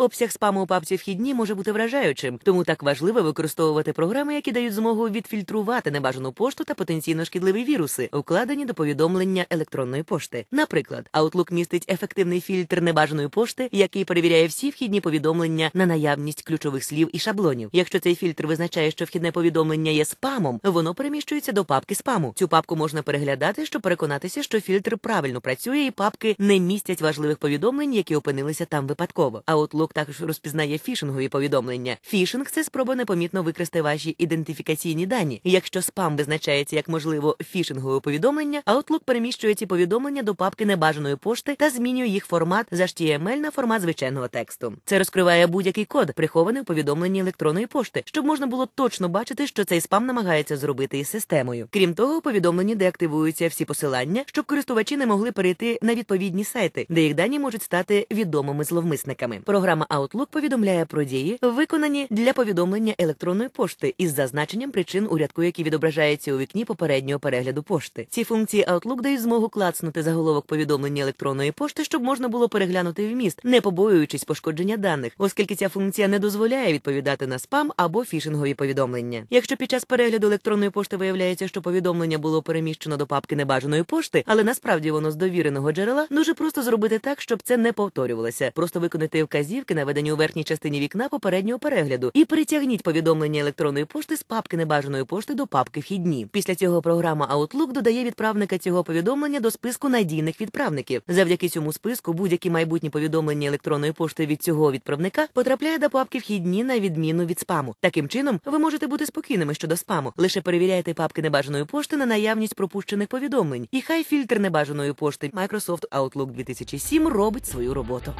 Обсяг спаму у папці вхідні може бути вражаючим, тому так важливо використовувати програми, які дають змогу відфільтрувати небажану пошту та потенційно шкідливі віруси, укладені до повідомлення електронної пошти. Наприклад, Outlook містить ефективний фільтр небажаної пошти, який перевіряє всі вхідні повідомлення на наявність ключових слів і шаблонів. Якщо цей фільтр визначає, що вхідне повідомлення є спамом, воно переміщується до папки спаму. Цю папку можна переглядати, щоб переконатися, що фільтр правильно працює, і папки не містять важливих повідомлень, які опинилися там випадково. Outlook також розпізнає фішингові повідомлення. Фішинг це спроба непомітно викрасти ваші ідентифікаційні дані. Якщо спам визначається як можливо фішингове повідомлення, Outlook переміщує ці повідомлення до папки небажаної пошти та змінює їх формат з HTML на формат звичайного тексту. Це розкриває будь-який код, прихований у повідомленні електронної пошти, щоб можна було точно бачити, що цей спам намагається зробити із системою. Крім того, у повідомленні деактивуються всі посилання, щоб користувачі не могли перейти на відповідні сайти, де їх дані можуть стати відомими зловмисниками. Програма Outlook повідомляє про дії, виконані для повідомлення електронної пошти із зазначенням причин у рядку, які відображаються у вікні попереднього перегляду пошти. Ці функції Outlook дають змогу клацнути заголовок повідомлення електронної пошти, щоб можна було переглянути вміст, не побоюючись пошкодження даних, оскільки ця функція не дозволяє відповідати на спам або фішингові повідомлення. Якщо під час перегляду електронної пошти виявляється, що повідомлення було переміщено до папки небажаної пошти, але насправді воно з довіреного джерела, дуже просто зробити так, щоб це не повторювалося. Просто виконати вказівки, наведені у верхній частині вікна попереднього перегляду, і перетягніть повідомлення електронної пошти з папки небажаної пошти до папки вхідні. Після цього програма Outlook додає відправника цього повідомлення до списку надійних відправників. Завдяки цьому списку будь-які майбутні повідомлення електронної пошти від цього відправника потрапляє до папки вхідні на відміну від спаму. Таким чином, ви можете бути спокійними щодо спаму. Лише перевіряйте папки небажаної пошти на наявність пропущених повідомлень. І хай фільтр небажаної пошти Microsoft Outlook 2007 робить свою роботу.